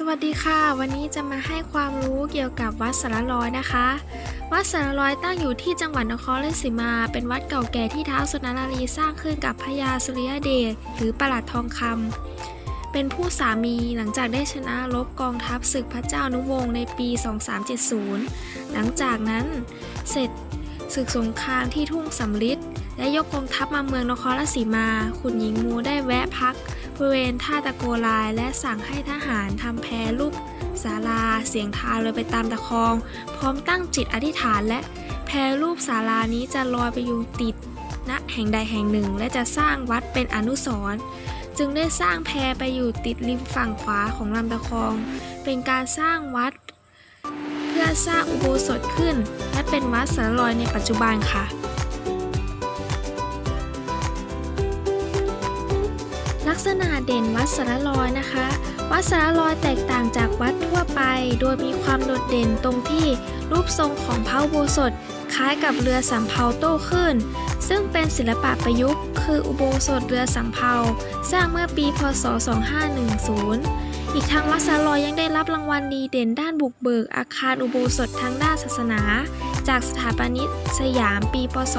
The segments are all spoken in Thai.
สวัสดีค่ะ วันนี้จะมาให้ความรู้เกี่ยวกับวัดสารลอยนะคะ วัดสารลอยตั้งอยู่ที่จังหวัดนครราชสีมา เป็นวัดเก่าแก่ที่ท้าวสุนารีสร้างขึ้นกับพระยาสุริยเดชหรือประหลัดทองคำเป็นผู้สามีหลังจากได้ชนะรบกองทัพศึกพระเจ้านุวงศ์ในปี 2370 หลังจากนั้นเสร็จศึกสงครามที่ทุ่งสำลิดและยกกองทัพมาเมืองนครราชสีมาขุนหญิงมูได้แวะพัก บริเวณท่าตะโกลาย และสั่งให้ทหารทำแพรูปศาลา เสียงทาเลยไปตามตะคอง พร้อมตั้งจิตอธิษฐานและแพรูปศาลานี้จะลอยไปอยู่ติดณแห่งใดแห่งหนึ่ง และจะสร้างวัดเป็นอนุสรณ์จึงได้สร้างแพไปอยู่ติดริมฝั่งขวาของลำตะคอง เป็นการสร้างวัด เพื่อสร้างอุโบสถขึ้น และเป็นวัดสารลอยในปัจจุบันค่ะ ลักษณะเด่นวัดสารลอยนะคะ วัดสารลอยแตกต่างจากวัดทั่วไป โดยมีความโดดเด่นตรงที่รูปทรงของพระอุโบสถคล้ายกับเรือสำเภาโต้คลื่นซึ่งเป็นศิลปะประยุกต์ คืออุโบสถเรือสำเภา สร้างเมื่อปีพศ 2510 อีกทั้งวัดสารลอยยังได้รับรางวัลดีเด่นด้านบุกเบิกอาคารอุโบสถทางด้านศาสนา จากสถาปนิตสยามปีพศ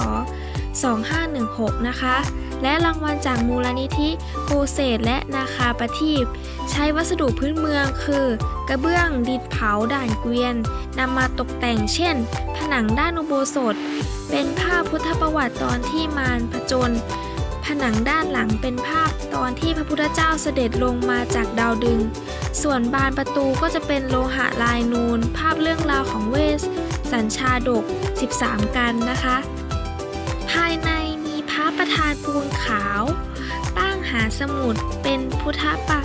2516 นะคะ และรางวัลจากมูลนิธิโกเศษและนาคาประทีปใช้วัสดุพื้นเมืองคือ กระเบื้องดินเผาด่านเกวียนนำมาตกแต่งเช่น ผนังด้านอุโบสถ เป็นภาพพุทธประวัติตอนที่มารผจญผนังด้านหลังเป็นภาพตอนที่พระพุทธเจ้าเสด็จลงมาจากดาวดึง ส่วนบานประตูก็จะเป็นโลหะลายนูน ภาพเรื่องราวของเวส สัญชาดก 13 กันนะคะ ธานปูนขาว ตั้งหาสมุดเป็นพุทธปะ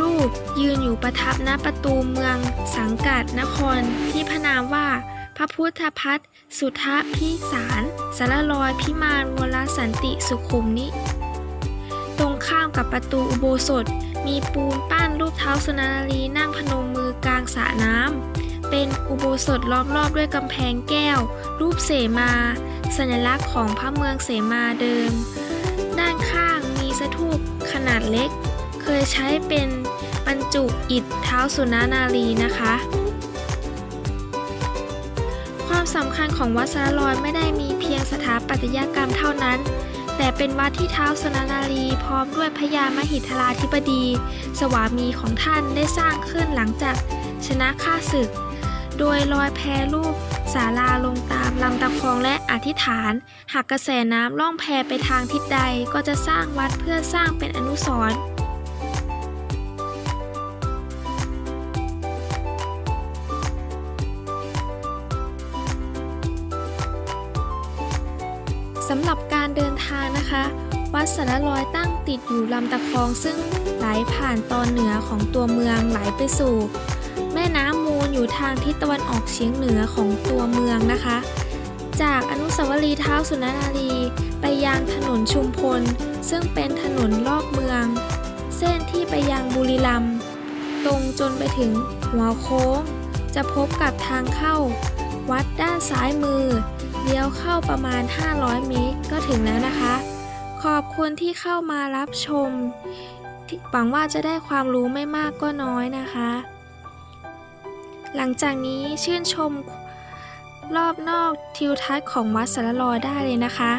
รูปยืนอยู่ประทับณประตูเมืองสังกัดนครที่พนามว่า พระพุทธพัฒน์สุทธพิสารสารลอยพิมานวรสันติสุขุมนิตรงข้ามกับประตูอุโบสถ มีปูนปั้นรูปเท้าสุนารีนั่งพนมมือกลางสระน้ำเป็นอุโบสถล้อมรอบด้วยกำแพงแก้ว รูปเสมา สัญลักษณ์ของพระเมืองเสมาเดิม ด้านข้างมีสถูปขนาดเล็ก เคยใช้เป็นบรรจุอิฐเท้าสุนานารีนะคะ ความสำคัญของวัดสารลอยไม่ได้มีเพียงสถาปัตยกรรมเท่านั้น แต่เป็นวัดที่เท้าสุนานารีพร้อมด้วยพญามหิทราธิบดี สวามีของท่านได้สร้างขึ้นหลังจากชนะข้าศึก โดยลอยแพรูป ศาลาลงตามลำตะคองและอธิษฐาน หากกระแสน้ำล่องแพไปทางทิศใดก็จะสร้างวัดเพื่อสร้างเป็นอนุสรณ์สำหรับการเดินทางนะคะ วัดสารลอยตั้งติดอยู่ลำตะคองซึ่งไหลผ่านตอนเหนือของตัวเมืองไหลไปสู่ อยู่ทางทิศตะวันออกเฉียงเหนือของตัวเมืองนะคะ จากอนุสาวรีย์เท้าสุนานารีไปยังถนนชุมพล ซึ่งเป็นถนนรอบเมือง เส้นที่ไปยังบุรีรัมย์ตรงจนไปถึงหัวโค้ง จะพบกับทางเข้า วัดด้านซ้ายมือเลี้ยวเข้าประมาณ 500 เมตรก็ถึงแล้วนะคะ ขอบคุณที่เข้ามารับชมที่หวังว่าจะได้ความรู้ไม่มากก็น้อยนะคะ หลังจากนี้ชื่นชมรอบนอกทิวทัศน์ของวัดสารลอยได้เลยนะคะ